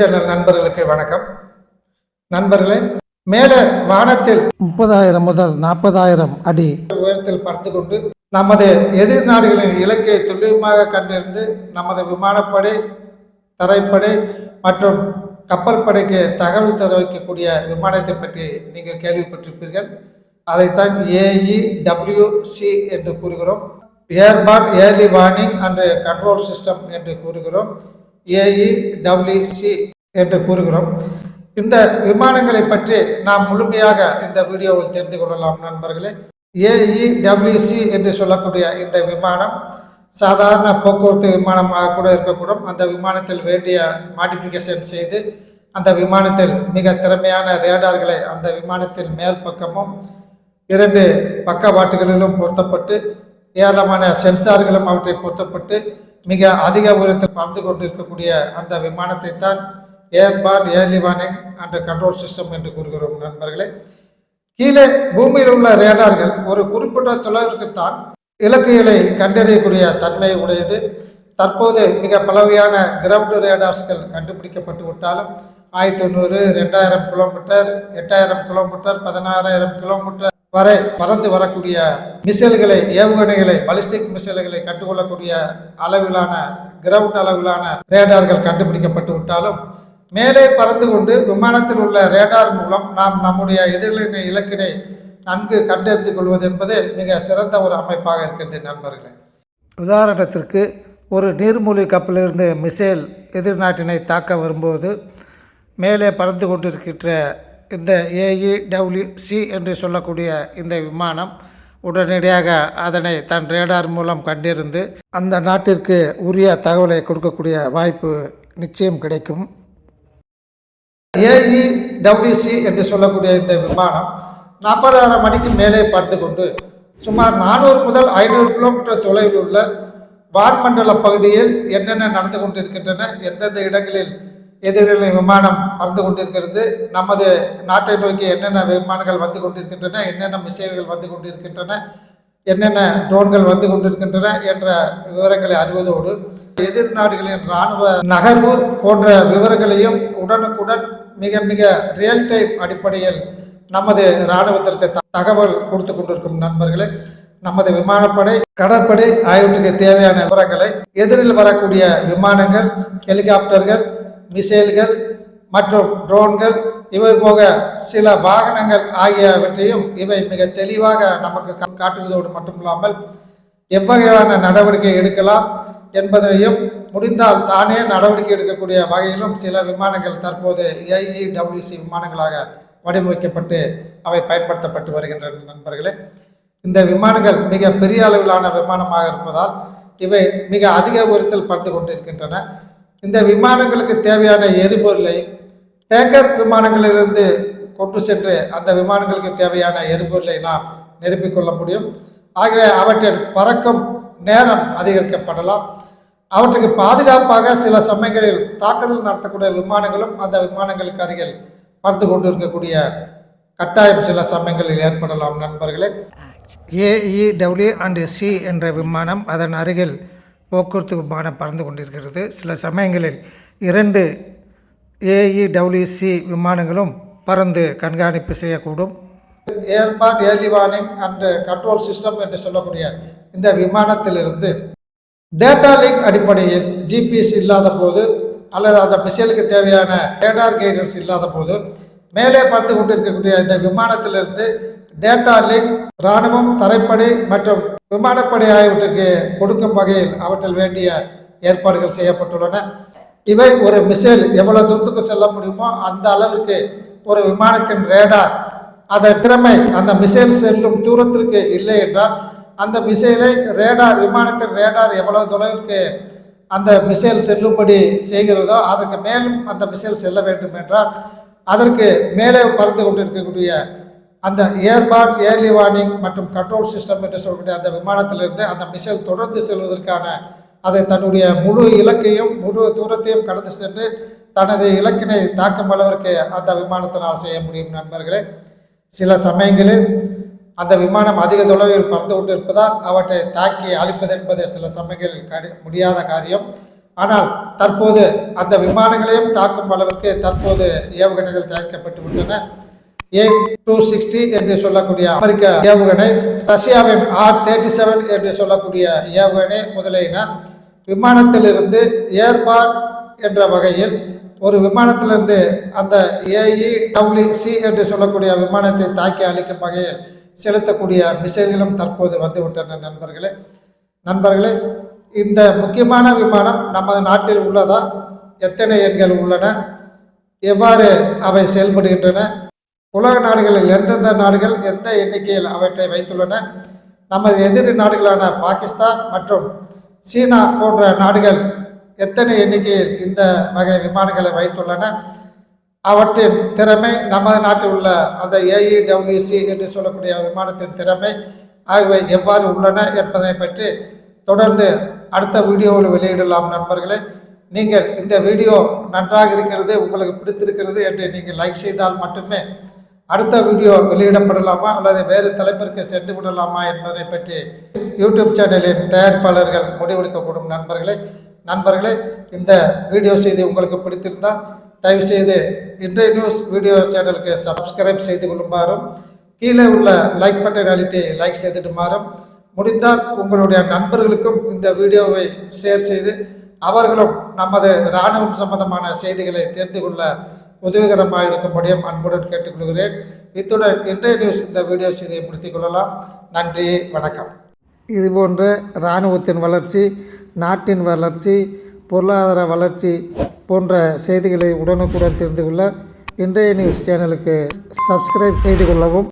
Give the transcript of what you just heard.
Channel நண்பர்களுக்கு வணக்கம். நண்பர்களே மேலே வானத்தில் முப்பதாயிரம் முதல் நாற்பதாயிரம் அடி உயரத்தில் பறந்து கொண்டு நமது எதிர் நாடுகளின் இலக்கை துல்லியமாக கண்டிருந்து நமது விமானப்படை தரைப்படை மற்றும் கப்பல் படைக்கு தகவல் தெரிவிக்கக்கூடிய விமானத்தை பற்றி நீங்கள் கேள்விப்பட்டிருப்பீர்கள். அதைத்தான் ஏஇடபிள்யூசி என்று கூறுகிறோம். Airborne early warning and control system என்று கூறுகிறோம். ஏஇடபிள்யூசி என்று கூறுகிறோம். இந்த விமானங்களை பற்றி நாம் முழுமையாக இந்த வீடியோவில் தெரிந்து கொள்ளலாம் நண்பர்களே. ஏஇடபிள்யூசி என்று சொல்லக்கூடிய இந்த விமானம் சாதாரண போக்குவரத்து விமானமாக கூட இருக்கக்கூடும். அந்த விமானத்தில் வேண்டிய மாடிஃபிகேஷன் செய்து அந்த விமானத்தில் மிக திறமையான ரேடார்களை அந்த விமானத்தின் மேல் பக்கமும் இரண்டு பக்கவாட்டுகளிலும் பொருத்தப்பட்டு ஏராளமான சென்சார்களும் அவற்றை பொருத்தப்பட்டு மிக அதிக உயரத்தில் பறந்து கொண்டிருக்கக்கூடிய அந்த விமானத்தை தான் airborne early warning and control system என்று கூறுகிறோம் நண்பர்களே. கீழே பூமியில் உள்ள ரேடார்கள் ஒரு குறிப்பிட்ட தொலைவிற்குத்தான் இலக்குகளை கண்டறியக்கூடிய தன்மை உடையது. தற்போது மிக பலவையான கிரவுண்ட் ரேடார்ஸ்கள் கண்டுபிடிக்கப்பட்டு விட்டாலும் ஆயிரத்தி தொண்ணூறு ரெண்டாயிரம் கிலோமீட்டர் எட்டாயிரம் கிலோமீட்டர் பதினாறாயிரம் கிலோமீட்டர் வரை பறந்து வரக்கூடிய மிசைல்களை ஏவுகணைகளை பலிஸ்டிக் மிசைல்களை கண்டுகொள்ளக்கூடிய அளவிலான கிரவுண்ட் அளவிலான ரேடார்கள் கண்டுபிடிக்கப்பட்டு விட்டாலும் மேலே பறந்து கொண்டு விமானத்தில் உள்ள ரேடார் மூலம் நாம் நம்முடைய எதிர்களின் இலக்கினை நன்கு கண்டறிந்து கொள்வது என்பது மிக சிறந்த ஒரு அமைப்பாக இருக்கிறது நண்பர்களே. உதாரணத்திற்கு ஒரு நீர்மூழ்கி கப்பலிலிருந்து மிசைல் எதிர்நாட்டினை தாக்க வரும்போது மேலே பறந்து கொண்டிருக்கின்ற இந்த ஏஇடபிள்யூசி என்று சொல்லக்கூடிய இந்த விமானம் உடனடியாக அதனை தன் ரேடார் மூலம் கண்டிருந்து அந்த நாட்டிற்கு உரிய தகவலை கொடுக்கக்கூடிய வாய்ப்பு நிச்சயம் கிடைக்கும். ஏஇடபிள்யூசி என்று சொல்லக்கூடிய இந்த விமானம் நாற்பதாயிரம் அடிக்கு மேலே பறந்து கொண்டு சுமார் நானூறு முதல் ஐநூறு கிலோமீட்டர் தொலைவில் உள்ள வான்மண்டல பகுதியில் என்னென்ன நடந்து கொண்டிருக்கின்றன எந்தெந்த இடங்களில் எதிரில் விமானம் பறந்து கொண்டிருக்கிறது. நமது நாட்டை நோக்கி என்னென்ன விமானங்கள் வந்து கொண்டிருக்கின்றன என்னென்ன மிசைல்கள் வந்து கொண்டிருக்கின்றன என்னென்ன ட்ரோன்கள் வந்து கொண்டிருக்கின்றன என்ற விவரங்களை அறிவதோடு எதிர் நாடுகளின் இராணுவ நகர்வு போன்ற விவரங்களையும் உடனுக்குடன் மிக மிக ரியல் டைம் அடிப்படையில் நமது இராணுவத்திற்கு த- தகவல் கொடுத்து கொண்டிருக்கும் நண்பர்களே நமது விமானப்படை கடற்படை ஆகியவற்றுக்கு தேவையான விவரங்களை எதிரில் வரக்கூடிய விமானங்கள் ஹெலிகாப்டர்கள் மிசைல்கள் மற்றும் ட்ரோன்கள் இவை போக சில வாகனங்கள் ஆகியவற்றையும் இவை மிக தெளிவாக நமக்கு காட்டுவதோடு மட்டுமில்லாமல் எவ்வகையான நடவடிக்கை எடுக்கலாம் என்பதையும் முடிந்தால் தானே நடவடிக்கை எடுக்கக்கூடிய வகையிலும் சில விமானங்கள் தற்போது ஏஇடபிள்யூசி விமானங்களாக வடிவமைக்கப்பட்டு அவை பயன்படுத்தப்பட்டு வருகின்றன நண்பர்களே. இந்த விமானங்கள் மிக பெரிய அளவிலான விமானமாக இருப்பதால் இவை மிக அதிக உயரத்தில் பறந்து கொண்டிருக்கின்றன. இந்த விமானங்களுக்கு தேவையான எரிபொருளை டேங்கர் விமானங்களிலிருந்து கொண்டு சென்று அந்த விமானங்களுக்கு தேவையான எரிபொருளை நாம் நிரப்பிக்கொள்ள முடியும். ஆகவே அவற்றின் பறக்கும் நேரம் அதிகரிக்கப்படலாம். அவற்றுக்கு பாதுகாப்பாக சில சமயங்களில் தாக்குதல் நடத்தக்கூடிய விமானங்களும் அந்த விமானங்களுக்கு அருகில் பறந்து கொண்டிருக்கக்கூடிய கட்டாயம் சில சமயங்களில் ஏற்படலாம் நண்பர்களே. ஏஇடபிள்யூ அண்ட் சி என்ற விமானம் அதன் அருகில் போக்குவரத்து விமானம் பறந்து கொண்டிருக்கிறது. சில சமயங்களில் இரண்டு ஏஇடபிள்யூசி விமானங்களும் பறந்து கண்காணிப்பு செய்யக்கூடும். Airborne early warning and control system என்று சொல்லக்கூடிய இந்த விமானத்திலிருந்து டேட்டா லிங்க் அடிப்படையில் ஜிபிஎஸ் இல்லாத போது அல்லது அந்த மிசைலுக்கு தேவையான ரேடார் கைடன்ஸ் இல்லாத போது மேலே பறந்து கொண்டிருக்கக்கூடிய இந்த விமானத்திலிருந்து டேட்டா லிங்க் இராணுவம் தரைப்படை மற்றும் விமானப்படை ஆகியவற்றுக்கு கொடுக்கும் வகையில் அவற்றில் வேண்டிய ஏற்பாடுகள் செய்யப்பட்டுள்ளன. இவை ஒரு மிசைல் எவ்வளவு தூரத்துக்கு செல்ல முடியுமோ அந்த அளவிற்கு ஒரு விமானத்தின் ரேடார் அதன் திறமை அந்த மிசைல் செல்லும் தூரத்திற்கு இல்லை என்றால் அந்த மிசைலை ரேடார் விமானத்தின் ரேடார் எவ்வளவு தொலைவிற்கு அந்த மிசைல் செல்லும்படி செய்கிறதோ அதற்கு மேலும் அந்த மிசைல் செல்ல வேண்டும் என்றால் அதற்கு மேலே பறந்து கொண்டிருக்கக்கூடிய அந்த ஏர்பான் ஏர்லி வார்னிங் மற்றும் கண்ட்ரோல் சிஸ்டம் என்று சொல்லக்கூடிய அந்த விமானத்திலிருந்து அந்த மிசைல் தொடர்ந்து செல்வதற்கான அதை தன்னுடைய முழு இலக்கையும் முழு தூரத்தையும் கடந்து சென்று தனது இலக்கினை தாக்கும் அளவிற்கு அந்த விமானத்தினால் செய்ய முடியும் நண்பர்களே. சில சமயங்களில் அந்த விமானம் அதிக தொலைவில் பறந்து கொண்டிருப்பதால் அவற்றை தாக்கி அழிப்பது என்பது சில சமயங்களில் முடியாத காரியம். ஆனால் தற்போது அந்த விமானங்களையும் தாக்கும் அளவிற்கு தற்போது ஏவுகணைகள் தயாரிக்கப்பட்டு விட்டன. ஏ டூ சிக்ஸ்டி என்று சொல்லக்கூடிய அமெரிக்க ஏவுகணை ரஷ்யாவின் ஆர் தேர்ட்டி செவன் என்று சொல்லக்கூடிய ஏவுகணை முதலியன விமானத்திலிருந்து ஏர்பான் என்ற வகையில் ஒரு விமானத்திலிருந்து அந்த ஏஇ டபிள்யூசி என்று சொல்லக்கூடிய விமானத்தை தாக்கி அழிக்கும் வகையில் செலுத்தக்கூடிய மிசைல்களும் தற்போது வந்துவிட்டன நண்பர்களே. நண்பர்களே இந்த முக்கியமான விமானம் நமது நாட்டில் உள்ளதா? எத்தனை எண்கள் உள்ளன? எவ்வாறு அவை செயல்படுகின்றன? உலக நாடுகளில் எந்தெந்த நாடுகள் எந்த எண்ணிக்கையில் அவற்றை வைத்துள்ளன? நமது எதிரி நாடுகளான பாகிஸ்தான் மற்றும் சீனா போன்ற நாடுகள் எத்தனை எண்ணிக்கையில் இந்த வகை விமானங்களை வைத்துள்ளன? அவற்றின் திறமை நமது நாட்டில் உள்ள அந்த ஏஇடபிள்யூசி என்று சொல்லக்கூடிய விமானத்தின் திறமை ஆகியவை எவ்வாறு உள்ளன என்பதை பற்றி தொடர்ந்து அடுத்த வீடியோவில் வெளியிடலாம் நண்பர்களே. நீங்கள் இந்த வீடியோ நன்றாக இருக்கிறது உங்களுக்கு பிடித்திருக்கிறது என்று நீங்கள் லைக் செய்தால் மட்டுமே அடுத்த வீடியோ வெளியிடப்படலாமா அல்லது வேறு தலைப்பிற்கு சென்று விடலாமா என்பதை பற்றி யூடியூப் சேனலின் தயாரிப்பாளர்கள் முடிவெடுக்கக்கூடும் நண்பர்களே. நண்பர்களே இந்த வீடியோ செய்தி உங்களுக்கு பிடித்திருந்தால் தயவுசெய்து இன்றைய நியூஸ் வீடியோ சேனலுக்கு சப்ஸ்கிரைப் செய்து கொள்ளுமாறும் கீழே உள்ள லைக் பட்டன் அழுத்தி லைக் செய்திடுமாறும் முடிந்தால் உங்களுடைய நண்பர்களுக்கும் இந்த வீடியோவை ஷேர் செய்து அவர்களும் நமது இராணுவம் சம்பந்தமான செய்திகளை தெரிந்து கொள்ள உதவிகரமாக இருக்கும்படியும் அன்புடன் கேட்டுக்கொள்கிறேன். இத்துடன் இன்றைய நியூஸ் இந்த வீடியோ செய்தியை முடித்துக் கொள்ளலாம். நன்றி வணக்கம். இதுபோன்ற இராணுவத்தின் வளர்ச்சி நாட்டின் வளர்ச்சி பொருளாதார வளர்ச்சி போன்ற செய்திகளை உடனுக்குடன் தெரிந்து கொள்ள இன்றைய நியூஸ் சேனலுக்கு சப்ஸ்கிரைப் செய்து கொள்ளவும்.